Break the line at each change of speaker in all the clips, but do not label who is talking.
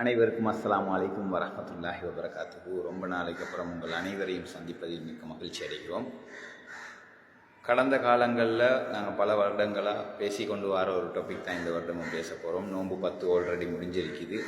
அனைவருக்கும் அஸ்லாம் அலைக்கும் வரமத்துல்லாஹி வபரகாத்துக்கு ரொம்ப நாளைக்கு அப்புறம் உங்கள் அனைவரையும் சந்திப்பதில் மிக்க மகிழ்ச்சி அடைகிறோம். கடந்த காலங்களில் நாங்கள் பல வருடங்களாக பேசி கொண்டு வர ஒரு டாபிக் தான் இந்த வருடமும் பேச போகிறோம் நோன்பு பத்து ஆல்ரெடி முடிஞ்சிருக்குது.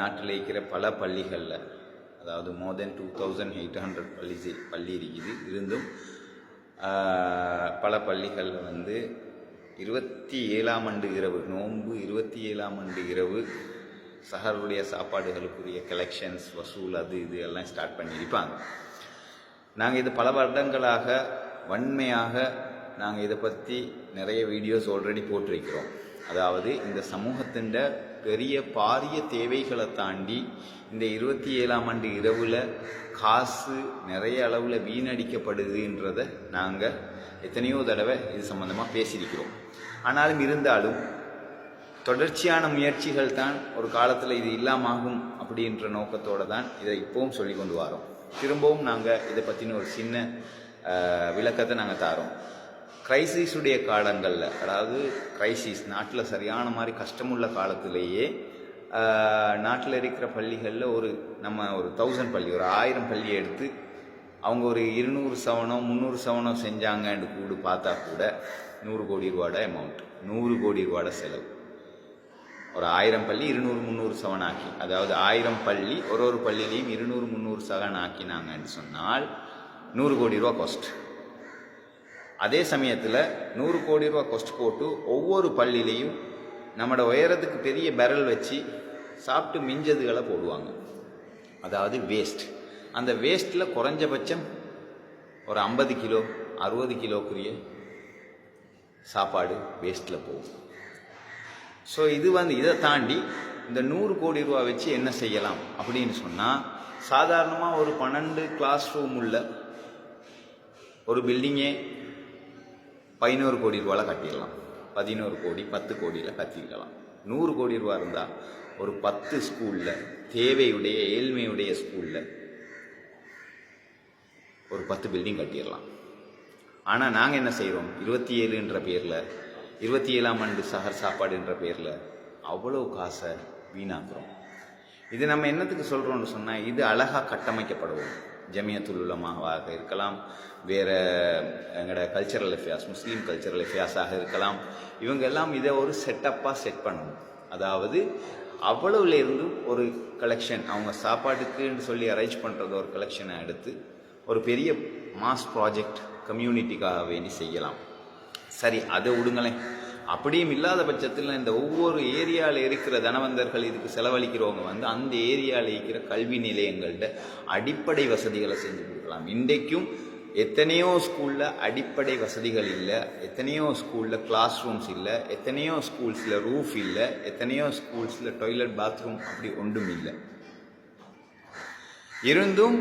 நாட்டில் இருக்கிற பல பள்ளிகளில் அதாவது more than two thousand eight hundred பள்ளி பள்ளி இருக்குது. இருந்தும் பல பள்ளிகளில் வந்து இருபத்தி ஏழாம் ஆண்டு இரவு நோன்பு இருபத்தி ஏழாம் ஆண்டு இரவு. சஹருடைய சாப்பாடுகளுக்குரிய கலெக்ஷன்ஸ் வசூல் அது இது எல்லாம் ஸ்டார்ட் பண்ணியிருப்பாங்க. நாங்கள் இது பல வருடங்களாக வன்மையாக நாங்கள் இதை பற்றி நிறைய வீடியோஸ் ஆல்ரெடி போட்டிருக்கிறோம். அதாவது இந்த சமூகத்தின் பெரிய பாரிய தேவைகளை தாண்டி இந்த இருபத்தி ஏழாம் ஆண்டு இரவில் காசு நிறைய அளவில் வீணடிக்கப்படுதுன்றதை நாங்கள் எத்தனையோ தடவை இது சம்மந்தமாக பேசியிருக்கிறோம். ஆனாலும் இருந்தாலும் தொடர்ச்சியான முயற்சிகள் தான் ஒரு காலத்தில் இது இல்லாமாகும் அப்படின்ற நோக்கத்தோடு தான் இதை இப்போவும் சொல்லி கொண்டு வரோம். திரும்பவும் நாங்கள் இதை பற்றின ஒரு சின்ன விளக்கத்தை நாங்கள் தாரோம். கிரைசிஸுடைய காலங்களில் அதாவது கிரைசிஸ் நாட்டில் சரியான மாதிரி கஷ்டமுள்ள காலத்திலேயே நாட்டில் இருக்கிற பள்ளிகளில் ஒரு நம்ம ஒரு தௌசண்ட் பள்ளி ஒரு ஆயிரம் பள்ளியை எடுத்து அவங்க ஒரு இருநூறு சவனம் முந்நூறு சவனம் செஞ்சாங்கன்னு கூடு பார்த்தா கூட நூறு கோடி ரூபாட அமௌண்ட் நூறு கோடி ரூபாட செலவு. ஒரு ஆயிரம் பள்ளி இருநூறு முந்நூறு சவன் ஆக்கி. அதாவது ஆயிரம் பள்ளி ஒரு ஒரு பள்ளியிலையும் இருநூறு முந்நூறு சவன் ஆக்கினாங்கன்னு சொன்னால் நூறு கோடி ரூபா காஸ்ட் அதே சமயத்தில் நூறு கோடி ரூபா கொஸ்ட் போட்டு ஒவ்வொரு பள்ளியிலையும் நம்மளோட உயரத்துக்கு பெரிய பெரல் வச்சு சாப்பிட்டு மிஞ்சதுகளை போடுவாங்க. அதாவது வேஸ்ட் அந்த வேஸ்ட்டில் குறைஞ்சபட்சம் ஒரு ஐம்பது கிலோ அறுபது கிலோக்குரிய சாப்பாடு வேஸ்ட்டில் போகும். ஸோ இது வந்து இதை தாண்டி இந்த நூறு கோடி ரூபா வச்சு என்ன செய்யலாம் அப்படின்னு சொன்னால் சாதாரணமாக ஒரு பன்னெண்டு கிளாஸ் ரூம் உள்ள ஒரு பில்டிங்கே பதினோரு கோடி ரூபாவில் கட்டிடலாம். பதினோரு கோடி பத்து கோடியில் கட்டிக்கலாம் நூறு கோடி ரூபா இருந்தால் ஒரு பத்து ஸ்கூலில் தேவையுடைய ஏழ்மையுடைய ஸ்கூலில் ஒரு பத்து பில்டிங் கட்டிடலாம். ஆனால் நாங்கள் என்ன செய்கிறோம் இருபத்தி ஏழுன்ற பேரில் இருபத்தி ஏழாம் ஆண்டு சஹர் சாப்பாடுன்ற பேரில் அவ்வளோ காசை வீணாக்குறோம். இது நம்ம என்னத்துக்கு சொல்கிறோம்னு சொன்னால் இது அழகாக கட்டமைக்கப்படுவோம். ஜமியத்துல் உலமாவாக இருக்கலாம் வேறு எங்களோட கல்ச்சரல் எஃபியாஸ் முஸ்லீம் கல்ச்சரல் எஃபியாஸாக இருக்கலாம். இவங்க எல்லாம் இதை ஒரு செட்டப்பாக செட் பண்ணணும். அதாவது அவ்வளவுலேருந்து ஒரு கலெக்ஷன் அவங்க சாப்பாட்டுக்குன்னு சொல்லி அரேஞ்ச் பண்ணுறது ஒரு கலெக்ஷனை எடுத்து ஒரு பெரிய மாஸ் ப்ராஜெக்ட் கம்யூனிட்டிக்காக வேண்டி செய்யலாம். சரி அதை விடுங்களேன். அப்படியும் இல்லாத பட்சத்தில் இந்த ஒவ்வொரு ஏரியாவில் இருக்கிற தனவந்தர்கள் இதுக்கு செலவழிக்கிறவங்க வந்து அந்த ஏரியாவில் இருக்கிற கல்வி நிலையங்கள்ட அடிப்படை வசதிகளை செஞ்சு கொடுக்கலாம். இன்றைக்கும் எத்தனையோ ஸ்கூலில் அடிப்படை வசதிகள் இல்லை எத்தனையோ ஸ்கூலில் கிளாஸ் ரூம்ஸ் இல்லை எத்தனையோ ஸ்கூல்ஸில் ரூஃப் இல்லை எத்தனையோ ஸ்கூல்ஸில் டாய்லெட் பாத்ரூம் அப்படி ஒன்றும் இல்லை. இருந்தும்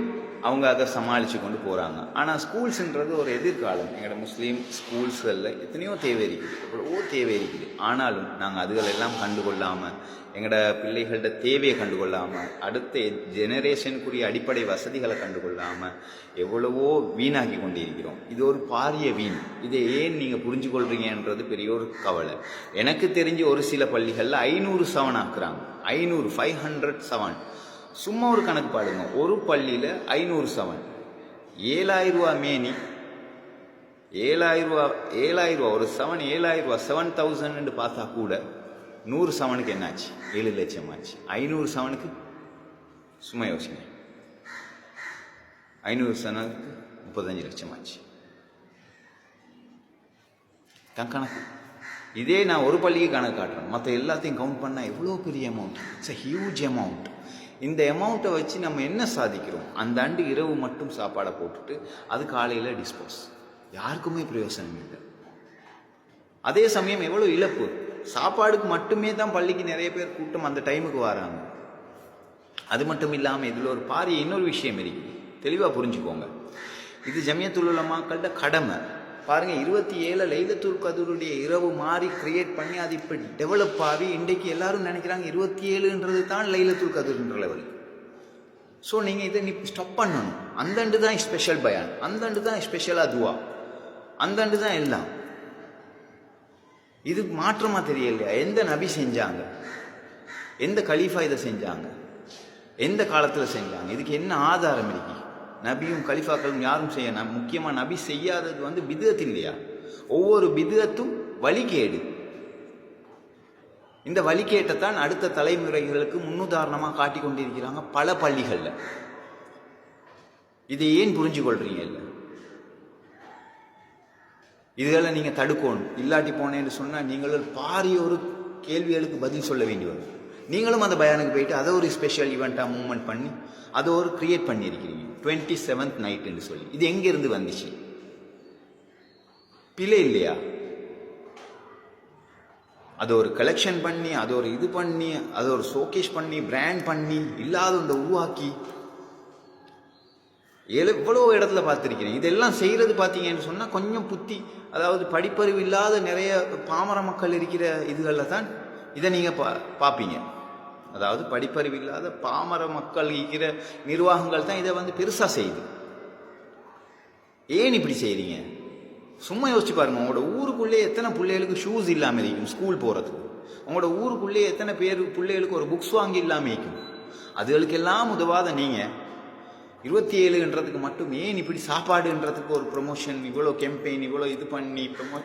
அவங்க அதை சமாளித்து கொண்டு போகிறாங்க ஆனால் ஸ்கூல்ஸுன்றது ஒரு எதிர்காலம். எங்களோட முஸ்லீம் ஸ்கூல்ஸ்களில் எத்தனையோ தேவை இருக்குது. எவ்வளவோ தேவை இருக்குது. ஆனாலும் நாங்கள் அதுகளெல்லாம் கண்டுகொள்ளாமல் எங்களோட பிள்ளைகளோட தேவையை கண்டுகொள்ளாமல் அடுத்த ஜெனரேஷனுக்குரிய அடிப்படை வசதிகளை கண்டுகொள்ளாமல் எவ்வளவோ வீணாக்கி கொண்டிருக்கிறோம். இது ஒரு பாரிய வீண். இதை ஏன் நீங்கள் புரிஞ்சு கொள்றீங்கன்றது பெரிய ஒரு கவலை. எனக்கு தெரிஞ்ச ஒரு சில பள்ளிகளில் ஐநூறு செவன் ஆக்குறாங்க. ஐநூறு ஃபைவ் ஹண்ட்ரட் செவன் சும்மா ஒரு கணக்கு பாடுங்க. ஒரு பள்ளியில் ஐநூறு செவன். ஏழாயிரம் மேனி. ஏழாயிரம் ரூபா ரூபா ஒரு செவன் ஏழாயிரம் ரூபா செவன் தௌசண்ட்னு பார்த்தா கூட நூறு செவனுக்கு என்னாச்சு? ஏழு லட்சம் ஆச்சு. ஐநூறு செவனுக்கு? சும்மா யோசிங்க. ஐநூறு செவனுக்கு முப்பத்தஞ்சு லட்சம் ஆச்சு. தான் கணக்கு. இதே நான் ஒரு பள்ளிக்கு கணக்கு காட்டுறேன். மற்ற எல்லாத்தையும் கவுண்ட் பண்ணால் எவ்வளோ பெரிய amount it's a huge amount இந்த அமௌண்ட்டை வச்சு நம்ம என்ன சாதிக்கிறோம்? அந்த ஆண்டு இரவு மட்டும் சாப்பாடை போட்டுட்டு அது காலையில் டிஸ்போஸ் யாருக்குமே பிரயோசனம் இல்லை. அதே சமயம் எவ்வளோ இழப்பு? சாப்பாடுக்கு மட்டுமே தான் பள்ளிக்கு நிறைய பேர் கூட்டம் அந்த டைமுக்கு வராங்க. அது மட்டும் இல்லாமல் இதில் ஒரு பாரிய இன்னொரு விஷயம் இருக்குது தெளிவாக புரிஞ்சுக்கோங்க. இது ஜமியத்துள்ள மக்கள்கிட்ட கடமை. பாருங்கள் இருபத்தி ஏழு லைலத்துல் கதூருடைய இரவு மாறி கிரியேட் பண்ணி அது இப்போ டெவலப் ஆகி இன்றைக்கு எல்லாரும் நினைக்கிறாங்க இருபத்தி ஏழுன்றது தான் லைலத்துல் கதூர்ன்ற லெவல் ஸோ நீங்கள் இதை நீ ஸ்டப் பண்ணணும். அந்தண்டு தான் ஸ்பெஷல் பயான் அந்தண்டு தான் ஸ்பெஷலாக துவா. அந்தண்டு தான் எல்லாம். இது மாற்றமாக தெரியலையா? எந்த நபி செஞ்சாங்க? எந்த கலீஃபா இதை செஞ்சாங்க? எந்த காலத்தில் செஞ்சாங்க? இதுக்கு என்ன ஆதாரம் இருக்கு? நபியும் கலிஃபாக்களும் யாரும் செய்ய முக்கியமாக நபி செய்யாதது வந்து பிதுஅத் இல்லையா? ஒவ்வொரு பிதுகத்தும் வழிகேடு. இந்த வழிகேட்டைத்தான் அடுத்த தலைமுறைகளுக்கு முன்னுதாரணமாக காட்டி கொண்டிருக்கிறாங்க பல பள்ளிகளில். இதை ஏன் புரிஞ்சு கொள்றீங்க இல்லை? இதெல்லாம் நீங்கள் தடுக்கணும். இல்லாட்டி போனேன்னு சொன்னால் நீங்களும் பாரிய ஒரு கேள்விகளுக்கு பதில் சொல்ல வேண்டி வரும். நீங்களும் அந்த பயானுக்கு போயிட்டு அதை ஒரு ஸ்பெஷல் ஈவெண்ட்டாக மூவ்மெண்ட் பண்ணி அதை ஒரு க்ரியேட் பண்ணியிருக்கிறீங்க. டுவெண்ட்டி செவன்த் நைட்டுன்னு சொல்லி. இது எங்கேருந்து வந்துச்சு? பிழை இல்லையா? அது ஒரு கலெக்ஷன் பண்ணி அது ஒரு இது பண்ணி அது ஒரு ஷோகேஸ் பண்ணி பிராண்ட் பண்ணி இல்லாத இந்த உருவாக்கி. எவ்வளோ இடத்துல பார்த்துருக்கிறேன். இதெல்லாம் செய்கிறது பார்த்தீங்கன்னு சொன்னால் கொஞ்சம் புத்தி அதாவது படிப்பறிவு இல்லாத நிறைய பாமர மக்கள் இருக்கிற இதுகளில் தான் இதை நீங்கள் பா பார்ப்பீங்க. அதாவது படிப்பறிவு இல்லாத பாமர மக்கள் இருக்கிற நிர்வாகங்கள் தான் இதை வந்து பெருசாக செய்யுது. ஏன் இப்படி செய்கிறீங்க சும்மா யோசிச்சு பாருங்க உங்களோட ஊருக்குள்ளே எத்தனை பிள்ளைகளுக்கு ஷூஸ் இல்லாமல் இருக்கும் ஸ்கூல் போகிறதுக்கு உங்களோட ஊருக்குள்ளே எத்தனை பேர் பிள்ளைகளுக்கு ஒரு புக்ஸ் வாங்கி இல்லாமல் இருக்கும்? அதுகளுக்கெல்லாம் உதவாத நீங்கள் இருபத்தி ஏழுன்றதுக்கு மட்டும் ஏன் இப்படி சாப்பாடுன்றதுக்கு ஒரு ப்ரொமோஷன் இவ்வளோ கேம்பெயின் இவ்வளோ இது பண்ணி ப்ரொமோ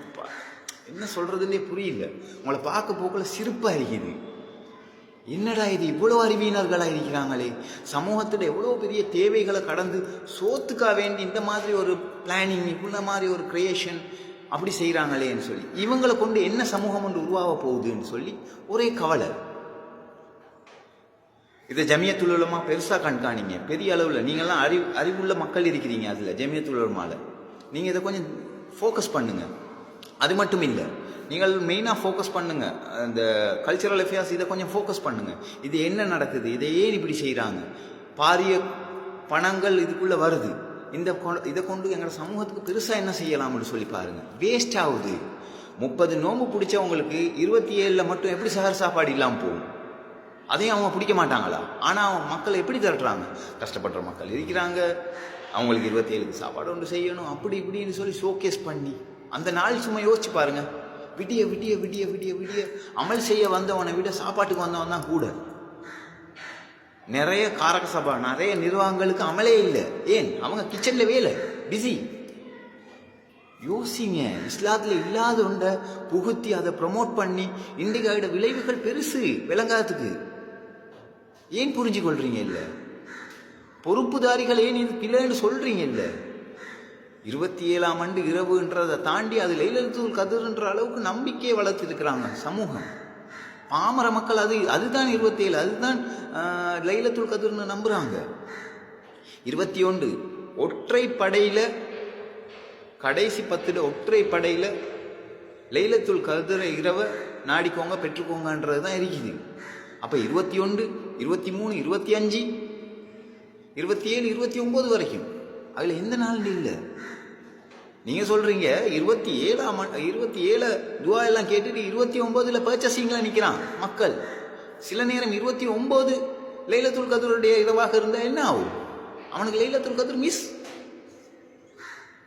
என்ன சொல்கிறதுன்னே புரியல. உங்களை பார்க்க போக்கில் சிரிப்பாக இருக்குது. என்னடா இது இவ்வளோ அறிவியினர்களாக இருக்கிறாங்களே? சமூகத்தில் எவ்வளோ பெரிய தேவைகளை கடந்து சோத்துக்காக வேண்டி இந்த மாதிரி ஒரு பிளானிங் இவ்வளோ மாதிரி ஒரு கிரியேஷன் அப்படி செய்கிறாங்களேன்னு சொல்லி இவங்களை கொண்டு என்ன சமூகம் ஒன்று உருவாக போகுதுன்னு சொல்லி ஒரே கவலை. இதை ஜமியத்துல் பெருசாக கண்காணிங்க. பெரிய அளவில். நீங்கள்லாம் அறிவு அறிவுள்ள மக்கள் இருக்கிறீங்க அதில் ஜமியத்துல் நீங்கள் இதை கொஞ்சம் ஃபோக்கஸ் பண்ணுங்கள் அது மட்டும் இல்லை. நீங்கள் மெயினாக ஃபோக்கஸ் பண்ணுங்க. இந்த கல்ச்சரல் அஃபேர்ஸ் இதை கொஞ்சம் ஃபோக்கஸ் பண்ணுங்க. இது என்ன நடக்குது? இதை ஏன் இப்படி செய்கிறாங்க பாரிய பணங்கள் இதுக்குள்ளே வருது. இந்த கொ- இதை கொண்டு எங்களோட சமூகத்துக்கு பெருசாக என்ன செய்யலாம்னு சொல்லி பாருங்கள் வேஸ்ட் ஆகுது. முப்பது நோம்பு பிடிச்சவங்களுக்கு இருபத்தி ஏழில் மட்டும் எப்படி சகர் சாப்பாடு இல்லாமல் போகும்? அதையும் அவங்க பிடிக்க மாட்டாங்களா? ஆனால் அவங்க மக்களை எப்படி திரட்டுறாங்க? கஷ்டப்படுற மக்கள் இருக்கிறாங்க. அவங்களுக்கு இருபத்தி ஏழுக்கு சாப்பாடு ஒன்று செய்யணும். அப்படி இப்படின்னு சொல்லி ஷோகேஸ் பண்ணி அந்த நாள் சும்மா யோசிச்சு பாருங்கள் விடிய விடிய விடிய விடிய விடிய. அமல் செய்ய வந்தவனை விட சாப்பாட்டுக்கு வந்தவன் தான் கூட. நிறைய காரக சபா நிறைய நிர்வாகங்களுக்கு அமலே இல்லை. ஏன்? அவங்க கிச்சனில் வேலை பிஸி யோசிங்க இஸ்லாத்தில் இல்லாத ஒன்றை புகுத்தி அதை ப்ரமோட் பண்ணி இன்றைக்கு விளைவுகள் பெருசு விளங்காததுக்கு. ஏன் புரிஞ்சு கொள்றீங்க இல்லை? பொறுப்புதாரிகள் ஏன் இது பிள்ளைன்னு சொல்றீங்க இல்லை? இருபத்தி ஏழாம் ஆண்டு இரவுன்றதை தாண்டி அது லைலத்துல் கதிர்ன்ற அளவுக்கு நம்பிக்கையை வளர்த்துருக்கிறாங்க சமூகம். பாமர மக்கள் அது அதுதான் இருபத்தி ஏழு அதுதான் லைலத்துல் கதிர்னு நம்புகிறாங்க இருபத்தி ஒன்று ஒற்றை படையில் கடைசி பத்துல ஒற்றை படையில் லைலத்துல் கதிர இரவை நாடிக்கோங்க பெற்றுக்கோங்கன்றது தான் இருக்குது. அப்போ இருபத்தி ஒன்று இருபத்தி மூணு இருபத்தி அஞ்சு இருபத்தி ஏழு இருபத்தி ஒம்பது வரைக்கும் அதில் எந்த நாள் இல்லை. நீங்கள் சொல்கிறீங்க இருபத்தி ஏழாம் இருபத்தி ஏழு துவா எல்லாம் கேட்டுட்டு இருபத்தி ஒம்போதில் பர்ச்சேசிங்ல நிற்கிறான் மக்கள். சில நேரம் இருபத்தி ஒம்போது லைலத்துல் கதருடைய இதுவாக இருந்தால் என்ன ஆகும்? அவனுக்கு லைலத்துல் கதர் மிஸ்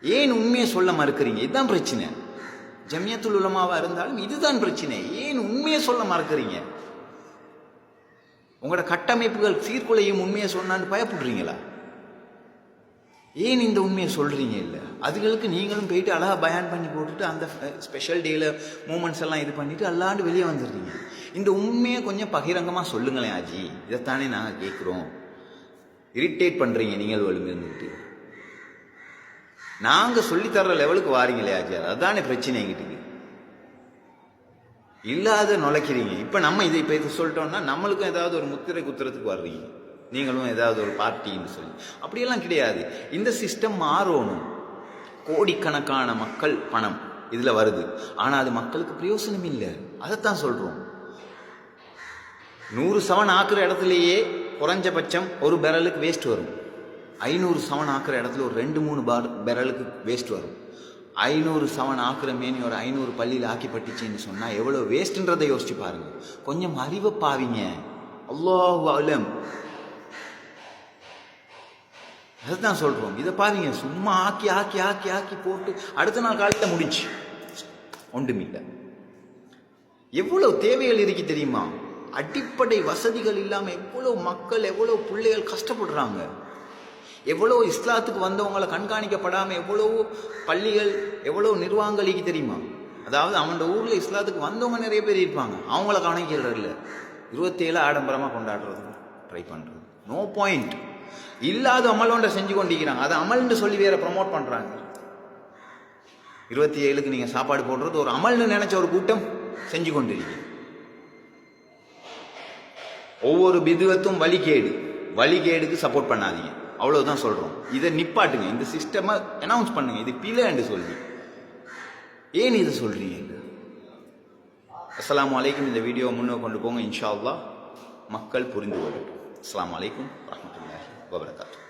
ஏன் உண்மையை சொல்ல மறுக்கிறீங்க? இதுதான் பிரச்சனை. ஜமியத்துல் உலமாவாக இருந்தாலும் இதுதான் பிரச்சனை. ஏன் உண்மையை சொல்ல மறுக்கிறீங்க? உங்களோட கட்டமைப்புகள் சீர்குலையும் உண்மையை சொன்னான்னு பயப்படுறீங்களா? ஏன் இந்த உண்மையை சொல்கிறீங்க இல்லை? அதுகளுக்கு நீங்களும் போயிட்டு அழகா பயான் பண்ணி போட்டுட்டு அந்த ஸ்பெஷல் டேல மூமெண்ட்ஸ் எல்லாம் இது பண்ணிவிட்டு அல்லாண்டு வெளியே வந்துடுறீங்க. இந்த உண்மையை கொஞ்சம் பகிரங்கமாக சொல்லுங்களேன் ஆஜி. இதைத்தானே நாங்கள் கேட்குறோம். இரிட்டேட் பண்ணுறீங்க நீங்கள் ஒழுங்கிருந்துட்டு நாங்கள் சொல்லித்தர்ற லெவலுக்கு வாரீங்களே ஆஜி. அதுதானே பிரச்சனை எங்கிட்டு இல்லாத நுழைக்கிறீங்க. இப்போ நம்ம இதை இப்போ இது சொல்லிட்டோம்னா நம்மளுக்கும் ஏதாவது ஒரு முத்திரை குத்துறதுக்கு வர்றீங்க. நீங்களும் ஏதாவது ஒரு பார்ட்டின்னு சொல்லி. அப்படியெல்லாம் கிடையாது. இந்த சிஸ்டம் மாறணும். கோடிக்கணக்கான மக்கள் பணம் இதில் வருது. ஆனால் அது மக்களுக்கு பிரயோசனம் இல்லை. அதைத்தான் சொல்கிறோம் நூறு சவன் ஆக்குற இடத்துலையே குறைஞ்சபட்சம் ஒரு பெரலுக்கு வேஸ்ட் வரும். ஐநூறு சவன் ஆக்குற இடத்துல ஒரு ரெண்டு மூணு பார் பெரலுக்கு வேஸ்ட் வரும். ஐநூறு சவன் ஆக்குற மேனி ஒரு ஐநூறு பள்ளியில் ஆக்கி பட்டுச்சின்னு சொன்னால் எவ்வளோ வேஸ்ட்டுன்றதை யோசிச்சு பாருங்க. கொஞ்சம் அறிவை பாவிங்க. அவ்வளோ அலம். அதுதான் சொல்கிறோம் இதை பாருங்க சும்மா ஆக்கி ஆக்கி ஆக்கி ஆக்கி போட்டு அடுத்த நாள் காலையில் முடிஞ்சு. ஒன்றுமில்லை. எவ்வளவு தேவைகள் இருக்கு தெரியுமா? அடிப்படை வசதிகள் இல்லாமல் எவ்வளோ மக்கள் எவ்வளோ பிள்ளைகள் கஷ்டப்படுறாங்க. எவ்வளோ இஸ்லாத்துக்கு வந்தவங்களை கண்காணிக்கப்படாமல் எவ்வளோ பள்ளிகள் எவ்வளோ நிர்வாகங்களுக்கு தெரியுமா? அதாவது அவனோட ஊரில் இஸ்லாத்துக்கு வந்தவங்க நிறைய பேர் இருப்பாங்க. அவங்கள கவனிக்கிறது இல்லை இருபத்தேழு ஆடம்பரமாக கொண்டாடுறது ட்ரை பண்ணுறது நோ பாயிண்ட் இல்லாத அமலோண்ட செஞ்சு கொண்டிருக்கிறாங்க. அதை அமல்னு சொல்லி வேற ப்ரமோட் பண்ணுறாங்க இருபத்தி ஏழுக்கு நீங்கள் சாப்பாடு போடுறது ஒரு அமல்னு நினச்ச ஒரு கூட்டம் செஞ்சு கொண்டிருக்கீங்க ஒவ்வொரு பிதுவத்தும் வழிகேடு. வழிகேடுக்கு சப்போர்ட் பண்ணாதீங்க. அவ்வளோதான் சொல்கிறோம் இதை நிப்பாட்டுங்க. இந்த சிஸ்டமை அனௌன்ஸ் பண்ணுங்க. இது பிழைன்னு சொல்லி. ஏன் இதை சொல்கிறீங்க அஸ்லாம் வலைக்கும் இந்த வீடியோ முன்னே கொண்டு போங்க. இன்ஷா அல்லா மக்கள் புரிந்து கொள்ளட்டும். அஸ்லாம் வலைக்கும் வரஹ்மத்துல்லாஹி. wabarakatuh.